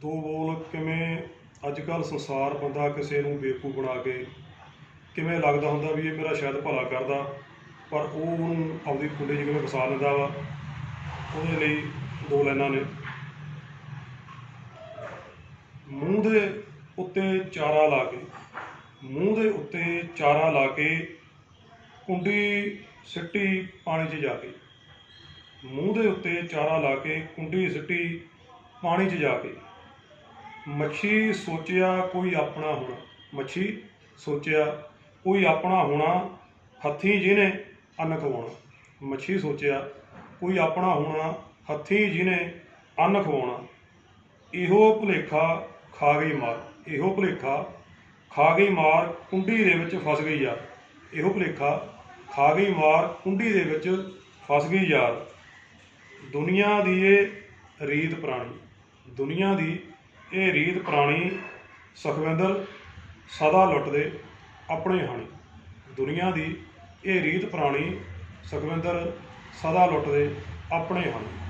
ਦੋ ਬੋਲ ਕਿਵੇਂ ਅੱਜ ਕੱਲ ਸੰਸਾਰ ਬੰਦਾ ਕਿਸੇ ਨੂੰ ਬੇਵਕੂਫ ਬਣਾ ਕੇ ਕਿਵੇਂ ਲੱਗਦਾ ਹੁੰਦਾ ਵੀ ਇਹ ਮੇਰਾ ਸ਼ਾਇਦ ਭਲਾ ਕਰਦਾ, ਪਰ ਉਹ ਉਹਨੂੰ ਆਪਦੀ ਕੁੰਡੇ 'ਚ ਕਿਵੇਂ ਫਸਾ ਲੈਂਦਾ ਵਾ? ਉਹਦੇ ਲਈ ਦੋ ਲਾਈਨਾਂ ਨੇ। ਮੂੰਹ ਦੇ ਉੱਤੇ ਚਾਰਾ ਲਾ ਕੇ, ਮੂੰਹ ਦੇ ਉੱਤੇ ਚਾਰਾ ਲਾ ਕੇ ਕੁੰਡੀ ਸਿੱਟੀ ਪਾਣੀ 'ਚ ਜਾ ਕੇ, ਮੂੰਹ ਦੇ ਉੱਤੇ ਚਾਰਾ ਲਾ ਕੇ ਕੁੰਡੀ ਸਿੱਟੀ ਪਾਣੀ 'ਚ ਜਾ ਕੇ। ਮੱਛੀ ਸੋਚਿਆ ਕੋਈ ਆਪਣਾ ਹੋਣਾ। ਮੱਛੀ ਸੋਚਿਆ ਕੋਈ ਆਪਣਾ ਹੋਣਾ, ਹੱਥੀਂ ਜਿਹਨੇ ਅੰਨ ਖਵਾਉਣਾ। ਮੱਛੀ ਸੋਚਿਆ ਕੋਈ ਆਪਣਾ ਹੋਣਾ, ਹੱਥੀਂ ਜਿਹਨੇ ਅੰਨ ਖਵਾਉਣਾ। ਇਹੋ ਭੁਲੇਖਾ ਖਾ ਗਈ ਮਾਰ। ਇਹੋ ਭੁਲੇਖਾ ਖਾ ਗਈ ਮਾਰ ਕੁੰਡੀ ਦੇ ਵਿੱਚ ਫਸ ਗਈ ਯਾਰ। ਇਹੋ ਭੁਲੇਖਾ ਖਾ ਗਈ ਮਾਰ ਕੁੰਡੀ ਦੇ ਵਿੱਚ ਫਸ ਗਈ ਯਾਰ। ਦੁਨੀਆ ਦੀ ਇਹ ਰੀਤ ਪੁਰਾਣੀ। ਦੁਨੀਆ ਦੀ ਇਹ ਰੀਤ ਪੁਰਾਣੀ ਸੁਖਵਿੰਦਰ ਸਦਾ ਲੁੱਟਦੇ ਆਪਣੇ ਹਾਣੀ। ਦੁਨੀਆ ਦੀ ਇਹ ਰੀਤ ਪੁਰਾਣੀ ਸੁਖਵਿੰਦਰ ਸਦਾ ਲੁੱਟਦੇ ਆਪਣੇ ਹਾਣੀ।